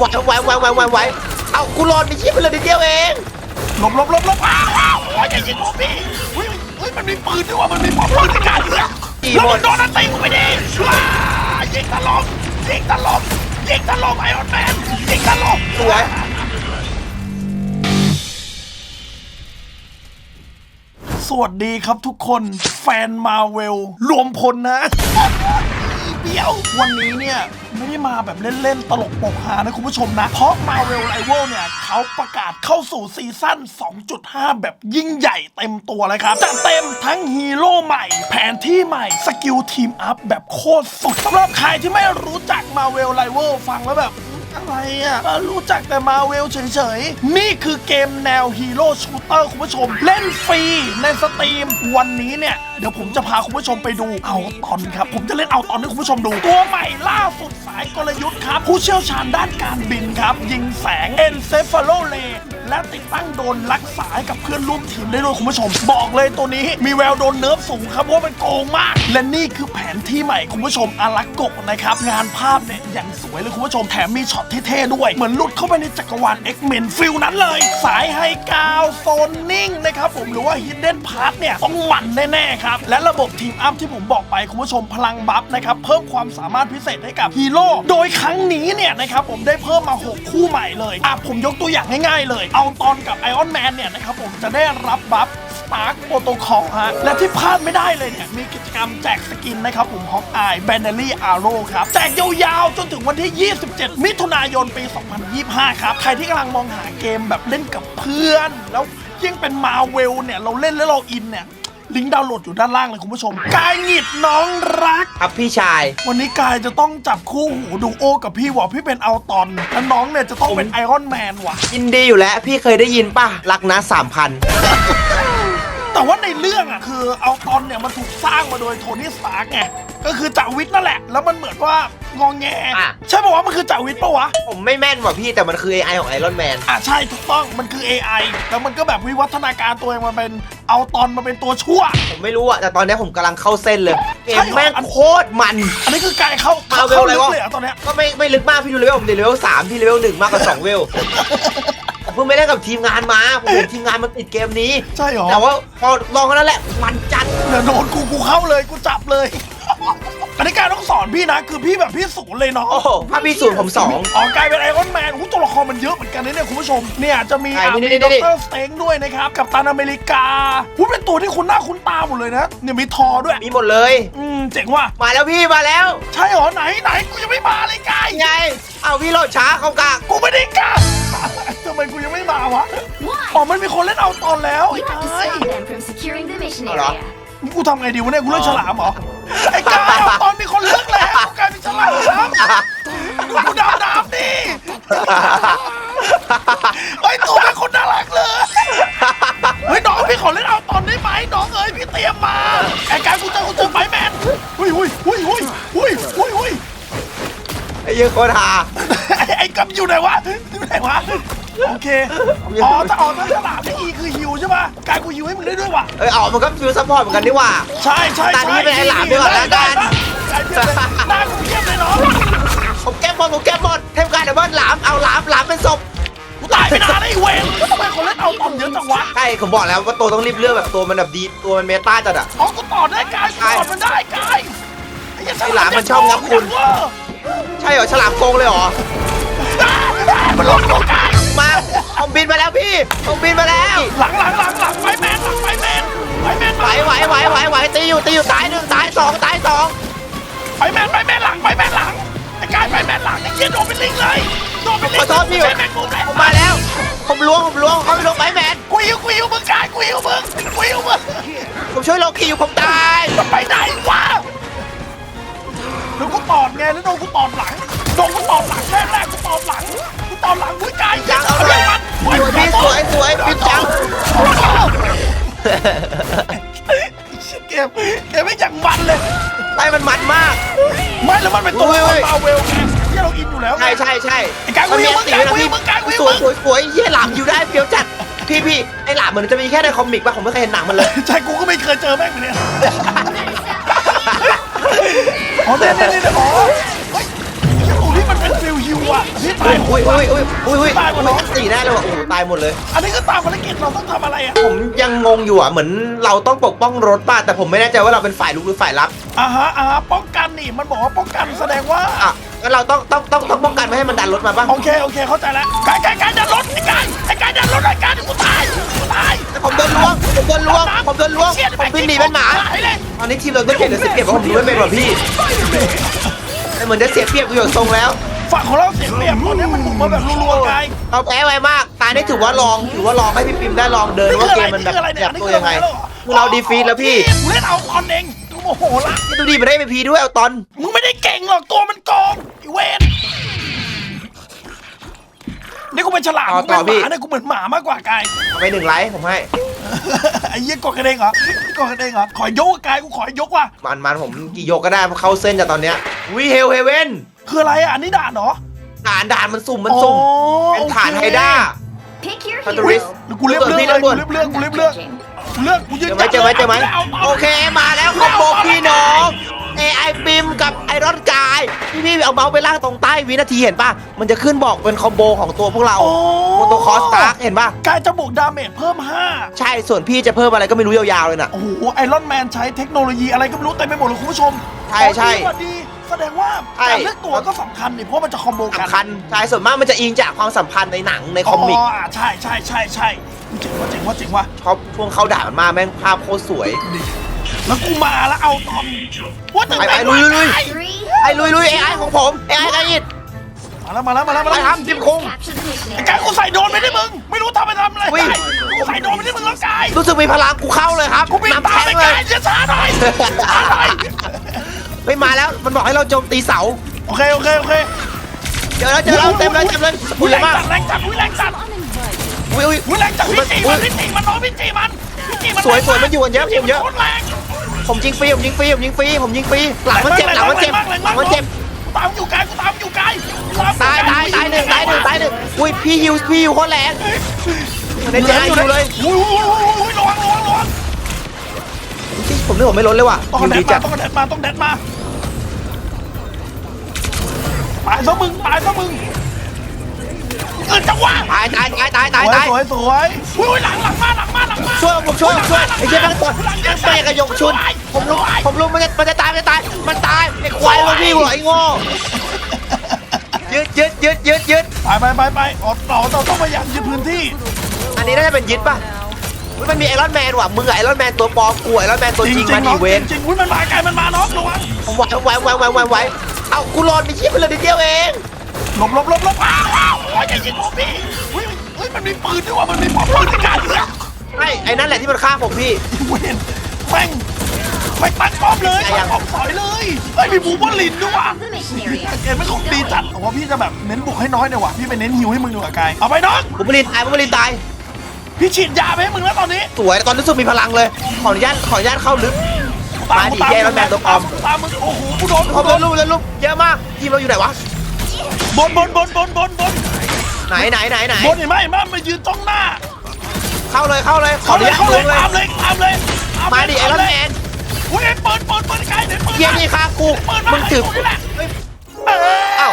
ไหวไหวไหวไหวไหวไหวเอากูรอดไปชี้ไปเลยนิดเดียวเองหลบหลบหลบหลบอ้าวอ้าวโอ้ยอย่ายิงผมพี่เฮ้ยเฮ้ยมันมีปืนด้วยว่ะมันมีปืนในการยิงแล้วมันโดนอันตีกูไปดิว้ายิงตลบยิงตลบยิงตลบไอออนแมนยิงตลบสวยสวัสดีครับทุกคนแฟนมาเวลรวมพลนะเบี้ยววันนี้เนี่ย ไม่ได้มาแบบเล่น ๆ ตลกปกฮานะคุณผู้ชมนะ เพราะ Marvel Rival เนี่ยเขาประกาศเข้าสู่ซีซั่น 2.5 แบบยิ่งใหญ่เต็มตัวเลยครับจัดเต็มทั้งฮีโร่ใหม่ แผนที่ใหม่ สกิลทีมอัพแบบโคตรสุดสำหรับใครที่ไม่รู้จัก Marvel Rival ฟังแล้วแบบ อะไรอะเออรู้จักแต่มาเวลเฉยๆ นี่คือเกมแนวฮีโร่ชูเตอร์คุณผู้ชม เล่นฟรีในสตรีม วันนี้เนี่ย เดี๋ยวผมจะพาคุณผู้ชมไปดูเอาตอนครับ ผมจะเล่นเอาตอนให้คุณผู้ชมดู ตัวใหม่ล่าสุดสายกลยุทธ์ครับ ผู้เชี่ยวชาญด้านการบินครับ ยิงแสงเอ็นเซฟาโลเล และติดตั้งโดนรักษาให้กับเพื่อนร่วมทีมได้ด้วยคุณผู้ชม บอกเลยตัวนี้มีแววโดนเนิร์ฟสูงครับเพราะว่ามันโกงมาก และนี่คือแผนที่ใหม่คุณผู้ชมอารักโกะนะครับงานภาพเนี่ยอย่างสวยเลยคุณผู้ชมแถมมีช็อตเท่ๆด้วย เหมือนลุดเข้าไปในจักรวาล X-Men ฟิลนั้นเลย สายไฮกาวโซนนิ่งนะครับผมหรือว่า Hidden Part เนี่ยต้องหมันแน่ๆครับและระบบทีมอัพที่ผมบอกไปคุณผู้ชมพลังบัฟนะครับเพิ่มความสามารถพิเศษให้กับฮีโร่โดยครั้งนี้เนี่ยนะครับผมได้เพิ่มมา 6 คู่ใหม่เลยอะผมยกตัวอย่างง่ายๆเลยเอาตอนกับไอออนแมนเนี่ยนะครับผมจะได้รับบัฟสตาร์ p โปรโตคอลฮะและที่พลาดไม่ได้เลยเนี่ย มีกิจกรรมแจกสกินนะครับผมฮอกอายแบนเนอรี่อาร์โรครับ แจกยาวๆ จนถึงวันที่ 27 มิถุนายนปี 2025 ครับ ใครที่กำลังมองหาเกมแบบเล่นกับเพื่อน แล้วยิ่งเป็นมาเวลเนี่ย เราเล่นแล้วเราอินเนี่ย ลิงก์ดาวน์โหลดอยู่ด้านล่างเลยคุณผู้ชม กายหงิดน้องรัก ครับพี่ชาย วันนี้กายจะต้องจับคู่หูดูโอกับพี่ว่ะพี่เป็นเอาตอนแล้วน้องเนี่ยจะต้องเป็นไอรอนแมนว่ะ ยินดีอยู่แล้ว พี่เคยได้ยินป่ะ รักนะสามพัน แต่ว่าในเรื่องอะคือเอาตอนเนี่ยมันถูกสร้างมาโดยโทนี่สตาร์กไงก็คือจ่าวิทย์นั่นแหละ แล้วมันเหมือนว่า งองแงอะ ใช่ป่าวว่ามันคือจ่าวิทย์ปะวะผมไม่แม่นว่ะพี่แต่มันคือ AI ของไอรอนแมน อะใช่ถูกต้องมันคือ AI แล้วมันก็แบบวิวัฒนาการตัวเองมาเป็นเอาตอนมาเป็นตัวชั่ว ผมไม่รู้อะแต่ตอนนี้ผมกำลังเข้าเส้นเลยเกใช่มเหรอแม่งโคตรมัน อันนี้คือกายเข้ามาเข้าเวลเข้าอะไรลึกวะเลยเหรอตอนเนี้ยก็ไม่ไม่ลึกมากพี่ดูเลเวลผมดีเลเวลสามพี่เลเวลหนึ่งมากกว่าสองเวลผมเพิ่งไม่ได้กับทีมงานมาผมเห็นทีมงานมันติดเกมนี้ ใช่เหรอแต่ว่าพอลองเท่านั้นแหละมันจัด เดี๋ยวโดนกูกูเข้าเลยกูจับเลย อันนี้กายต้องสอนพี่นะ คือพี่แบบพี่ศูนย์เลยเนาะโอ้โหภาพพี่สูตรผมสอง อ๋อกลายเป็นไอรอนแมนหูตัวละครมันเยอะเหมือนกันนะเนี่ยคุณผู้ชม เนี่ยจะมีใช่อะนี่มีนี่ด็อกนี่ เตอร์สเต็งด้วยนะครับ กับตันอเมริกาหูเป็นตัวที่คุณหน้าคุณตาหมดเลยนะ เนี่ยมีทอด้วย มีหมดเลย อืมเจ๋งว่ะ มาแล้วพี่มาแล้วใช่เหรอไหนไหนกูยังไม่มาเลยกาย ไงเอาพี่โหลดช้าเขากากกูไม่ได้กล้าทำไมกูยังไม่มาวะ อ๋อ มันมีคนเล่นเอาตอนแล้วไอ้ You have to กาย stop them from securing the mission Hold on. area. กูทำไงดีวะเนี่ย กูเลือกฉลามเหรอ ไอ้กายเอาตอนมีคนเลือกแล้วกูกลายเป็นฉลามดูกูดำดำดิไอ้ยตัวเป็นคนน่ารักเลย เฮ้ยน้องพี่ขอเล่นเอาตอนได้ไหมน้องเอ้ยพี่เตรียมมาไอ้การกูเจอกูเจอไฟแมนหุยหุยหุยหุยหุยหุยหุยไอ้เหี้ยโคตรฮาไอ้ไอ้กับอยู่ไหนวะอยู่ไหนวะโอเคอ๋อถ้าออกถ้าฉลามนี่อีคือฮิ วใช่ป่ะการกูฮิวให้มึงได้ด้วยว่ะเอ้ยเอามันก็ฟิวซัพพอร์ตเหมือนกันนี่หว่า ใช่ใช่ตอนนี้ใช่เป็นไอ้หลามดีกว่านะได้กันได้ได้หน้ากูเทียบเลยเนาะผมแก้บอลผมแก้บอลเทมการดับเบิลหลามเอาหลามหลามเป็นศพกูตายไปนานแล้วไอ้เวรทำไมคนเล่นเอาตอมเยอะจังวะใช่ผมบอกแล้วว่าตัวต้องรีบเลือกแบบตัวมันแบบดีตัวมันเมตาจัดอะอ๋อกูต่อได้กายกูต่อมันได้กายไอ้เหี้ยไอ้หลามมันชอบงับคุณเวอร์ใช่เหรอฉลามโกงเลยเหรอมันลงโลกายมา ผมบินมาแล้วพี่ผมบินมาแล้ว หลังหลังหลังหลังไฟแมนหลังไฟแมนไฟแมนไหวไหวไหวไหวไหวตีอยู่ตีอยู่ตายหนึ่งตายสองตายสองไฟแมนไฟแมนหลังไฟแมนหลังไอ้กายไฟแมนหลังไอ้เหี้ยโดนเป็นลิงเลยโดนเป็นลิงขอโทษพี่ไฟแมนกูแตกผมมาแล้ว ผมล้วงผมล้วงเขาไปลงไบแมนกูหิวกูหิวมึงกายกูหิวมึงกูหิวมึงผมช่วยโลคีอยู่ผมตายมันไปไหนวะแล้วกูตอดไงแล้วโดนกูตอดหลังโดนกูตอดหลังแรกแรกกูตอดหลังกูตอดหลัง เกมเกมไม่อย่างมันเลยไต้มันมันมาก ไม่แล้วมันเป็นตัวเว้ยละคเว้รยมาเวลไงที่เราอินอยู่แล้วไง ใช่ใช่ใช่ไอ้กายมันมีวิ่งสีนะมึงพี่มึงกายวิ่งสวยสวยสวยเฮียหลามอยู่ได้เปรียวจัดพี่พี่ไอหลามเหมือนจะมีแค่ในคอมิกป่ะผมไม่เคยเห็นหนังมันเลย ใช่กูก็ไม่เคยเจอแม่งเหมือนเนี่ยอ๋อเนี่ยเนี่ยเนี่ยอ๋อ เฮ้ยไอ้ตัวนี้มันเป็นฟิลฮิวว่ะพี่ตายหมอุ้ยดว่ะอุ้ยอุ้ยอุ้ยอุ้ยตายหมดเลยสี่แน่เลยว่ะโอ้โหตายหมดเลย อันนี้ก็ตามภารกิจเราต้องทำอะไรอะผมยังงงอยู่อะเหมือนเราต้องปกป้องรถป่ะแต่ผมไม่แน่ใจว่าเราเป็นฝ่ายลุกหรือฝ่ายรับอ่าฮะอ่าฮะป้องกันนี่มันบอกว่าป้องกันแสดงว่าอะงั้นเราต้องต้องต้องต้องป้องกันไม่ให้มันดันรถมาป่ะโอเคโอเคเข้าใจแล้วกายกายกายดันรถไอ้กายไอ้กายดันรถไอ้กายกูตายกูตายผมโดนล้วงผมโดนล้วงผมโดนล้วงเชี่ยผมบินหนีเป็นหมาตายเลยตอนนี้ทีมเราต้องเก็บหรือเสียเปรียบเพราะผมดูไม่เป็นว่ะพี่แต่เหมือนจะเสียเปรียบกูอย่างทรงแล้ว ฝั่งของเราเสียเปรียบตอนนี้มันบุกมาแบบรัวๆกายเราแพ้ไวมาก ตายนี่ถือว่าลอง ถือว่าลองให้พี่ปิมได้ลองเดินว่าเกมมันแบบคืออะไรเนี่แบยบตัวยังไงอันนี้คือเราดีฟีดแล้วพี่กูเล่นเอาตอนเองกูโมโหละนี่ดูดีมันได้ไปพีด้วยเอาตอน มึงไม่ได้เก่งหรอกตัวมันโกงไอ้เวนนี่กูเป็นฉลามกูเป็นหมาเนี่ยกูเหมือนหมามากกว่ากายเอาไปหนึ่งไลค์ผมให้ไอ้เหี้ยกดกระเด้งเหรอกดกระเด้งเหรอขอยกกายกูขอยกว่ะมันมันผมกี่ยกก็ได้เข้าเส้นจากตอนเนี้ยวิเฮลเฮเว่น คืออะไรอะอันนี้ด่านเหรอด่านด่านมันสุ่มมันสุ่มอ๋อเป็นฐานโอเคไฮด้า Pick your Hunterist hero. แล้วกูเลือกเลือกเลยกูเลือกเลือกกูเลือกเลือกกูเลือกกูยืเจนอไหมเจอไหมเจอไหมาา โอเคมาแล้วคอมโบพี่น้อง AI ปิมกับไอรอนกายพี่พี่เอาเมาส์ไปลากตรงใต้วินาทีเห็นป่ะ มันจะขึ้นบอกเป็นคอมโบของตัวพวกเราโอ้ โมโตคอสตาร์เห็นป่ะ กายจะบวกดาเมจเพิ่มใช่ส่วนพี่จะเพิ่มอะไรก็ไม่รู้ยาวๆเลยน่ะ5โอ้โหไอรอนแมนใช้เทคโนโลยีอะไรก็ไม่รู้เต็มไปหมดเลยคุณผู้ชมใช่ใช่อ๋อดีกว่าดี แสดงว่าใช่ การเลือกตัวก็สำคัญนี่เพราะมันจะคอมโบกันสำคัญใช่ส่วนมากมันจะอิงจากความสัมพันธ์ในหนังในคอมิกอ๋อใช่ใช่ใช่ใช่เจ๋งว่าเจ๋งว่าเจ๋งว่าชอบช่วงเขาด่ามันมากแม่งภาพโคตรสวยแล้วกูมาแล้วเอาตอมว่าแต่ไปไปลุยลุย Three. ไอ้ลุยลุย AI ของผม AI ไอ้อิด มาแล้วมาแล้วมาแล้วมาไปแล้วทำจิมคุง Capture the mission ไอ้ area. กายกูใส่โดนไปได้มึงไม่รู้ทำไปทำอะไรอุ้ย ได้กูใส่โดนไปได้มึงแล้วกายรู้สึกมีพลังกูเข้าเลยครับกูบินนำตามแทงไปเลกายยช้าหน่อยช้าหน่อย เฮ้ยมาแล้วมันบอกให้เราโจมตีเสาโอเคโอเคโอเคเจอแล้วเจอแล้วเต็มเลยเต็มเลยอุ้อุ้ยยแรเยงอะมากจัดแรงจัดอุ้ยแรงจัดอุ้ยอุ้ยอุ้ยแรงจัดพี่จีมันพี่จีมันน้องพี่จีมันพี่จีมันสวยสวยมันอยู่กันเยอะพี่จีเยอะโคตรแรงผมยิงฟรีผมยิงฟรีผมยิงฟรีผมยิงฟรีหลังมันเจ็บหลังมันเจ็บหลังมันเจ็บตามอยู่ไกลกูตามอยู่ไกลตายตายตายหนึ่งตายหนึ่งตายหนึ่งอุ้ยพี่ยิวพี่ยิวโคตรแรงในใจอยู่เลยอุ้ยอุ้ยอุ้ยระวังระวังระวัง ผมนึกผมไม่ล้นเลยว่ะต้องยิวแดดีดจัมาดต้องแดดมาต้องแดดมาตายซะมึงตายซะมึงเกิดจังหวะตายตายตายตายตายตายสวยสวยอุ้ยหลังหลังมาหลังมาหลังมาช่วยผมช่วยผมช่วยไอ้เชี่ยแม่งตัวยังเตะกระยงชุน ผมรู้ผมรู้มันจะมันจะตายมันจะตาย มันตายไอ้ควายมันพี่หัวไอ้โง่ยึดยึดยึดยึดยึดไปไปไปไปอ๋อต่อต่อต้องพยายามยึดพื้นที่ อันนี้น่าจะเป็นยึดป่ะอุ๊ย มันมีไอรอนแมนว่ะมึงกับไอรอนแมนตัวปลอมกูไอรอนแมนตัวจริงมาดีเวนจริงๆอุ้ยมันมาไกลมันมาน้องระวังผมไหวผมไหวไหวไหวไหวไหวเอากูรอดไปชี้ไปเลยนิดเดียวเองหลบหลบหลบหลบอ้าวอ้าวโอ้ยอย่ายิงผมพี่อุ้ยอุ้ยมันมีปืนด้วยว่ะมันมีปืนในการยิงไอ้ไอ้นั่นแหละที่มันฆ่าผมพี่ เวนแม่งไม่ตัดป้อมเลยตัดป้อมถอยเลยไอ้ยมีบูบอลลินด้วยว่ะ The mission area. เกมไม่ของดีจัดผมว่าพี่จะแบบเน้นบุกให้น้อยหน่อยว่ะพี่ไปเน้นฮิวให้มึงดีกว่ากายเอาไปน้องผมบรินตายผมบรินตาย พี่ฉีดยาไปให้มึงแล้วตอนนี้สวยตอนรู้สึกมีพลังเลย ขออนุญาตขออนุญาตเข้าลึก มาดิแย่แล้วแมนตัวปลอมตามมึงโอ้โหกูโดนขอกูโดโดนนลูกเลยลูกเยอะมากทีมเราอยู่ไหนวะบนบนบนบนบนบนไหนไหนไหนไหนบนเห็นไหมเห็นไหมมันยืนจ้องหน้า เข้าเลยเข้าเลยขอเข้าอเลนุยญาตเข้าลเลยงเลยตามเลยตามเลยตามเลยมาดิไอรอนแมนอุ้ยเปิดเปิดเปิดไกลเดี๋ยวเปิดเกียร์นี่ฆ่ากูเปิดมึงถือนี่แหละเฮ้ยเอ้อ้าว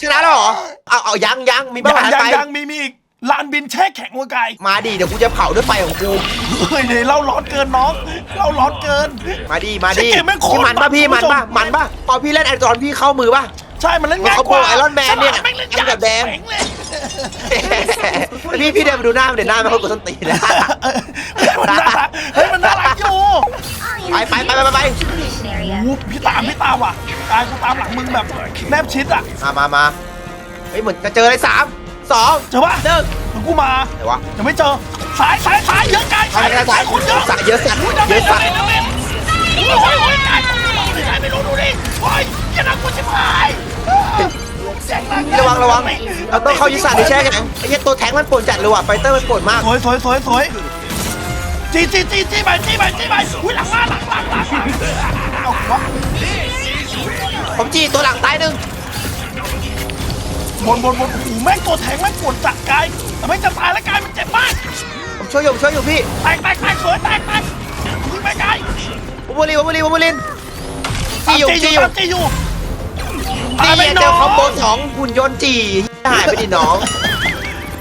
ชนะแล้วเหรอเอาเอายังยังมียับ้างงไหยังไปยังมีมีอีก ลานบินแช่แข็งหัวไกลมาดิเดี๋ยวกูจะเผาด้วยไฟของกู เฮ้ยเดี๋ยวเราร้อนเกินน้องเราร้อนเกิน มาดิมาดิเกมแม่งโคตรพี่มันป่ะพี่มัมันนคุณผู้ชมป่ะมันป่ะพอพี่เล่นไอรอนพี่เข้ามือป่ะใช่มันเล่นง่ายเขากบอว่ากไอรอนแมนเนี่ยฉลาดแม่งเล่นอันดับแดงเจ๋เลยพี่พี่เดินไปดูหน้ามันเดี๋ยวหน้ามันเขากดส้นตีนนะเฮ้ยมันน่ารักเฮ้ยมันน่ารักอยู่ไปไปไปไปไป To the mission โอ้ area. โหพี่ตามพี่ตามว่ะกายกูตามหลังมึงแบบแนบชิดอะมามามาเฮ้ยเหมือนจะเจอเลยสาม สองเจอปะหนึ่งเดี๋ยวกูมาไหนวะยังไม่เจอสายสายสายเยอะกายสายสายสายคนเยอะสายเยอะสัตว์อุ้เยอะสัตว์ดาเมจโอ้ยโอ้ยโอ้ยกายกายไม่รู้ดูดิโอ้ยอย่านักกูชิบหายเสียงดังระวังระวังเราต้องเข้ายุทธศาสตร์ในแช่แข็งไอ้เหี้ยตัวแทงมันป่วนจัดเลยว่ะไฟเตอร์มันป่วนมากสวยสวยสวยสวยจีจีจีจีไปจีไปจีไปอุ้ยหลังมาหลังหลังหลังหลังเอาวะผมจีตัวหลังตายหนึ่ง บนบนบนโอ้โหแม่งตัวแทงแม่งปวดจัดกายแต่ไม่งจะตายแล้วกายมันเจ็บมากผมช่วยอยู่ผมช่วยอยู่พี่แตกแตกแตกสวยแตกแตกยิงไปกายบุบลินบุบลินบุบลินจีอยู่จีอยู่ตามจีอยู่ตายไปนี่น้เจอองคอมโบสองหุ่นยนต์จีหายไปดิน้อง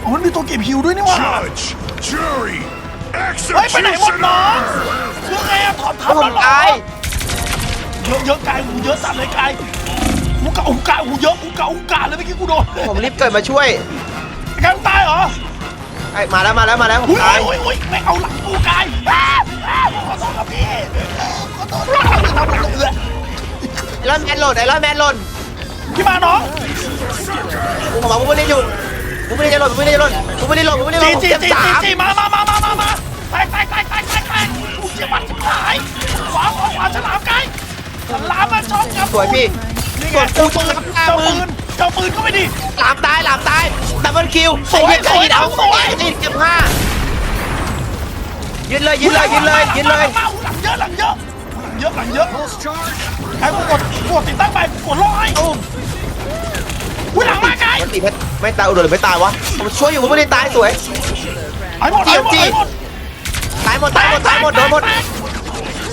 โอ้มันมีตัวเก็บฮิวด้วยนี่หว่า Judge, jury, เฮ้ย ไปไหนหมดน้อง executioner. คือไงอะถอดทัผบแล้มวเหรอตาย เยอะเยอะกายหูเยอะจัดเลยกาย หูกะหูกะหูเยอะหูกะหูกะเลยเมื่อกี้กูโดนผมรีบเกิดมาช่วยไอ้กันตายเหรอไอ้มาแล้วมาแล้วมาแล้วผมอุ้ยตายอุ้ยอุ้ยไม่เอาหลังกูกายอ้าอ้าขอโทษครับพี่ขอโทษทำหมดเลยไอรอนแมนหล่นไอรอนแมนหล่นพี่มาน้องกูบอกว่ากูไม่ได้หยุดกูไม่ได้จะหล่นกูไม่ได้จะหล่นกูไม่ได้หล่นกูไม่ได้หจีล่นจีเจ็บจีสาจีมจีมามามามามามาแตกแตกแตกแตกแตกแตกกูเจ็บบัดชิบหายขวาขวาขวาฉลามไกายฉลามมาชอบกับสวยพี่ นี่ส่ไงวนกูต้องรับหน้าเจ้ามึปืงนเจ้าปืนก็ไม่ดีหลามตายหลามตายดับเบิลคิวสวยไอ้เหี้ยสวยไอ้สวยนี่เก็บห้ายืนเลยยืนเลยยืนเลยยืนเลยหลังเยอะหลังเยอะหลังเยอะหลังเยอะไอ้กูกดกดติดตั้งไปกดร้อยตุ้มอุ้ยหลังมาไกลมันตีไม่ไม่ตายอุดรหรือไม่ตายวะผมช่วยอยู่ผมไม่ได้ตายสวยไอ้หมดไอ้หมดไอ้หมดตายหมดตายหมดตายหมดโดนหมด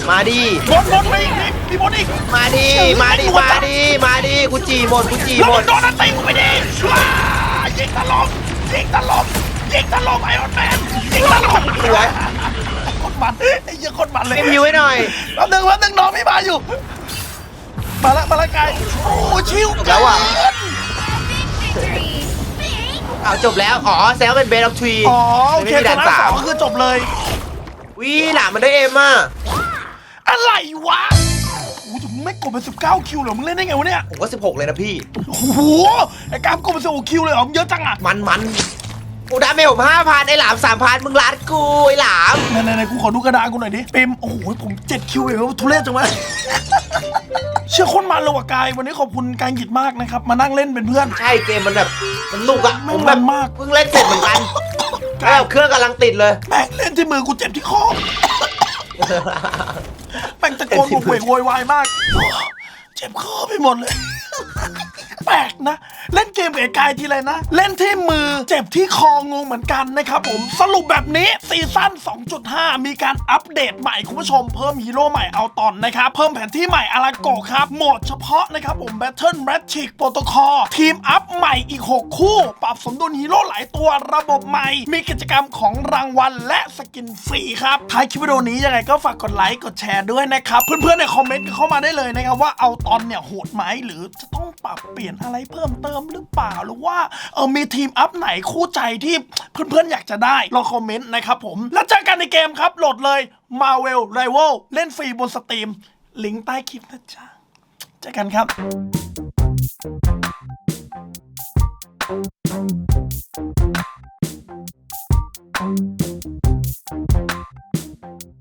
มาดิหมดหมดไปอีกนี่มีหมดอีกมาดิมาดิมาดิมาดิกูจีหมดกูจีแล้วหมมึดงโดนอันตีกูไปดิว้ายิงตลบยิงตลบยิงตลบไอออนแมนยิงตลบสวยคนมันไอ้เหี้ยคนมันเลยเอ็มยูไว้หน่อย แป๊บนึงแป๊บนึงน้องพี่มาอยู่ มาละมาละไกลโอ้ชิวแล้วอะเกินเอาจบแล้ว อ๋อแซวเป็นเบสออฟทรีอ๋อโอไม่เคมีชด่านนะสาสอมงคือจบเลยวิหลามมันได้เอ็มอะอะไรวะโอ้โหมึงไม่กดเป็นสิบเก้าคิวเหรอ มึงเล่นได้ไงวะเนี่ย ผมก็ 16 เลยนะพี่ โอ้โห ไอ้กรามกดเป็นสิบหกคิวเลยเหรอ มึงเยอะจังอะมันมันกูดาเมจผมห้าพันไอ้หลามสามพันมึงรัดกูไอ้หลามไหนไหนๆๆกูขอดูกระดานกูหน่อยดิ เปมโอ้โห ผมเจ็ดคิวเองวะทุเรศจังวะ เชื่อคนมันเลยว่ะกาย วันนี้ขอบคุณกายหยิดมากนะครับ มานั่งเล่นเป็นเพื่อน ใช่เกมมันแบบมันนุกอะไม่ผมแบบมันมาก เพิ่งเล่นเสร็จเหมือนกันแล้วเครื่องกำลังติดเลย แม่งเล่นที่มือกูเจ็บที่คอแม่งตะโกนโวกเวกโวยวายมาก เจ็บคอไปหมดเลย แปลกนะ เล่นเกมกับไอ้กายทีไรนะ เล่นที่มือเจ็บที่คองงเหมือนกันนะครับผมสรุปแบบนี้ซีซั่น 2.5 มีการอัปเดตใหม่คุณผู้ชมเพิ่มฮีโร่ใหม่เอาตอนนะครับเพิ่มแผนที่ใหม่อาราโกครับโหมดเฉพาะนะครับผม Battle Magic Protocol ทีมอัพใหม่อีก 6 คู่ ปรับสมดุลฮีโร่หลายตัวระบบใหม่ มีกิจกรรมของรางวัลและสกินฟรีครับท้ายคลิปวิดีโอนี้ยังไงก็ฝากกดไลค์กดแชร์ด้วยนะครับ เพื่อนๆในคอมเมนต์เข้ามาได้เลยนะครับว่าเอาตอนเนี่ยโหดไหมหรือจะต้องปรับเปลี่ยนอะไรเพิ่มเติมมหรือเปล่าหรือว่าเออมีทีมอัพไหนคู่ใจที่เพื่อนๆอยากจะได้ลองคอมเมนต์นะครับผม แล้วเจอกันในเกมครับโหลดเลย Marvel Rival เล่นฟรีบนสตรีมลิงก์ใต้คลิปนะจ๊ะเจอกันครับ